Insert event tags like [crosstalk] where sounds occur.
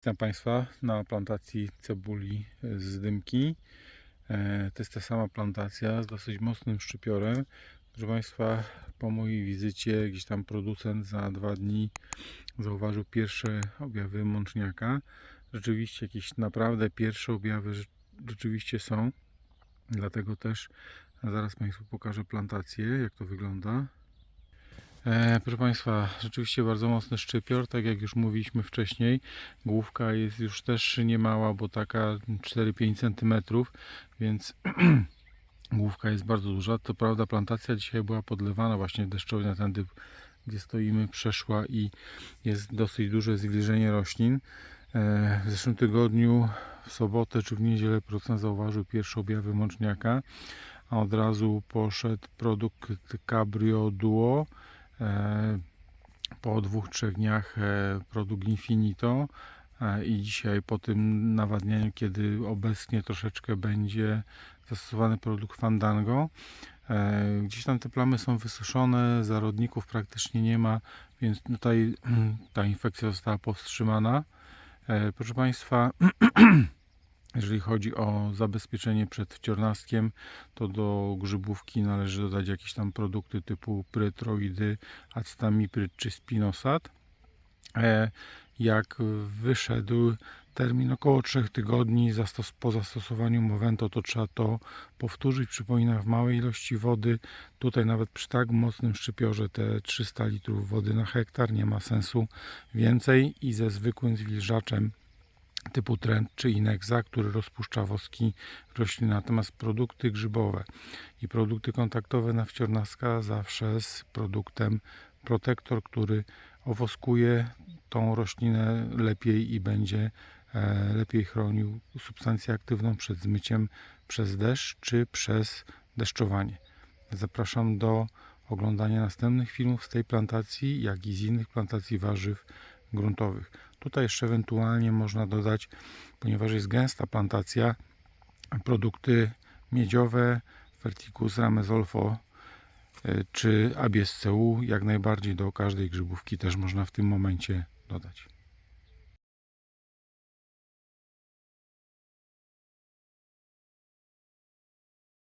Witam Państwa na plantacji cebuli z dymki. E, To jest ta sama plantacja z dosyć mocnym szczypiorem. Proszę Państwa, po mojej wizycie gdzieś tam producent za dwa dni zauważył pierwsze objawy mączniaka. Rzeczywiście jakieś naprawdę pierwsze objawy rze- rzeczywiście są. Dlatego też zaraz Państwu pokażę plantację, jak to wygląda. E, proszę Państwa, rzeczywiście bardzo mocny szczypior, tak jak już mówiliśmy wcześniej. Główka jest już też niemała, bo taka 4-5 cm, więc [clears throat] główka jest bardzo duża. To prawda, plantacja dzisiaj była podlewana właśnie deszczownia, tędy gdzie stoimy, przeszła i jest dosyć duże zwilżenie roślin. E, w zeszłym tygodniu, w sobotę czy w niedzielę producent zauważył pierwsze objawy mączniaka, a od razu poszedł produkt Cabrio Duo. E, po dwóch, trzech dniach e, produkt Infinito e, i dzisiaj po tym nawadnianiu, kiedy obecnie troszeczkę będzie zastosowany produkt Fandango. Gdzieś tam te plamy są wysuszone, zarodników praktycznie nie ma, więc tutaj [clears throat] ta infekcja została powstrzymana. Proszę Państwa, [clears throat] jeżeli chodzi o zabezpieczenie przed wciornastkiem, to do grzybówki należy dodać jakieś tam produkty typu prytroidy, actamipryt czy spinosat. E, Jak wyszedł termin około 3 tygodni po zastosowaniu Movento, to trzeba to powtórzyć. Przypominam, w małej ilości wody, tutaj nawet przy tak mocnym szczypiorze te 300 litrów wody na hektar nie ma sensu więcej i ze zwykłym zwilżaczem typu Trend czy Inexa, który rozpuszcza woski roślin. Natomiast produkty grzybowe i produkty kontaktowe na wciornaska zawsze z produktem protektor, który owoskuje tą roślinę lepiej i będzie e, lepiej chronił substancję aktywną przed zmyciem przez deszcz czy przez deszczowanie. Zapraszam do oglądania następnych filmów z tej plantacji, jak i z innych plantacji warzyw gruntowych. Tutaj jeszcze ewentualnie można dodać, ponieważ jest gęsta plantacja, produkty miedziowe, Verticus ramezolfo y, czy ABSCU, jak najbardziej do każdej grzybówki też można w tym momencie dodać.